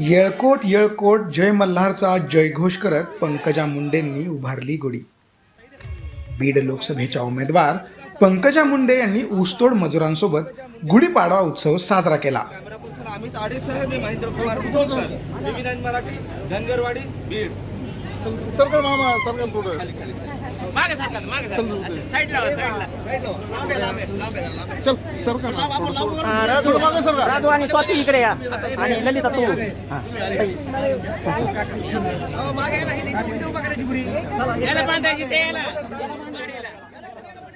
येळकोट येळकोट जय मल्हारचा जयघोष करत पंकजा मुंडेंनी उभारली गुढी बीड लोकसभेच्या उमेदवार पंकजा मुंडे यांनी ऊसतोड मजुरांसोबत गुढीपाडवा उत्सव साजरा केला. आम्ही मी महेंद्र कुमार धनगरवाडी बीड. सरकार मामा सरकार पुढे. मागे सारखा मागे साईडला साईडला चल. सरकार थोडं मागे सरकार. राजू आणि स्वाती इकडे या. आणि ललिता तू. हा.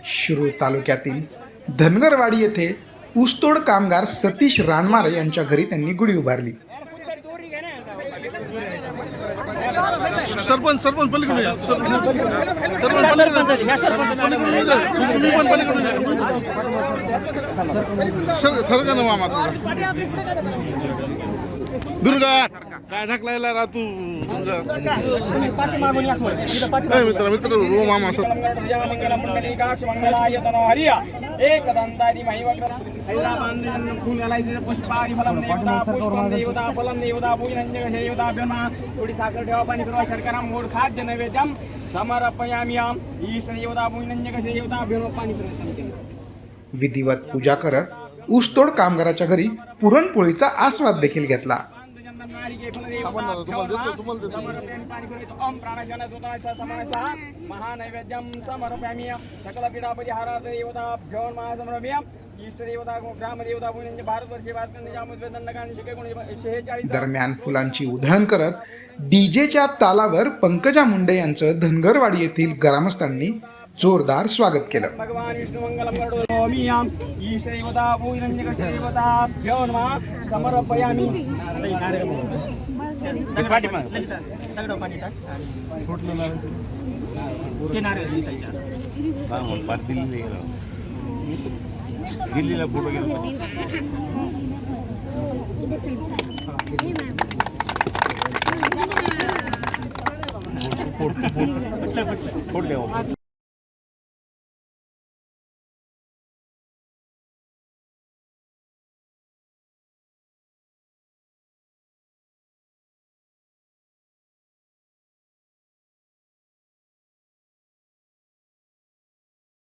शिरूर तालुक्यातील धनगरवाडी येथे ऊसतोड कामगार सतीश रानमारे यांच्या घरी त्यांनी गुढी उभारली. सरपंच सरपंच पलीकडून या. सरपंच सरपंच पलीकडून सरपंच पलीकडून या. तुम्ही पण पलीकडून या. सर सरकार ना मामा तुझा दुर्गा! काय ढकलायला रा तू? मित्र मित्र रो मामा सर थोडी साखर ठेवा पाणी फिरवा शर्करा मोड खाद्य नैवेद्यम. समर्पयामी इष्ट देवता भूमिनंज कसे देवता फिरवा पाणी फिरवा. विधिवत पूजा करत ऊसतोड कामगाराच्या घरी पुरणपोळीचा आस्वाद देखील घेतला. महानैवेद्यम समर्पयामी सकल पीडा परिहारार्थ देवता भ्योन देवता दरम्यान फुलांची उधळण करत डीजेच्या तालावर पंकजा मुंडे यांचं धनगरवाडी येथील ग्रामस्थांनी जोरदार स्वागत केलं. भगवान विष्णु मंगलम इष्ट देवता कसे देवता समर्पयामी. दिल्लीला फोटो. फोटो.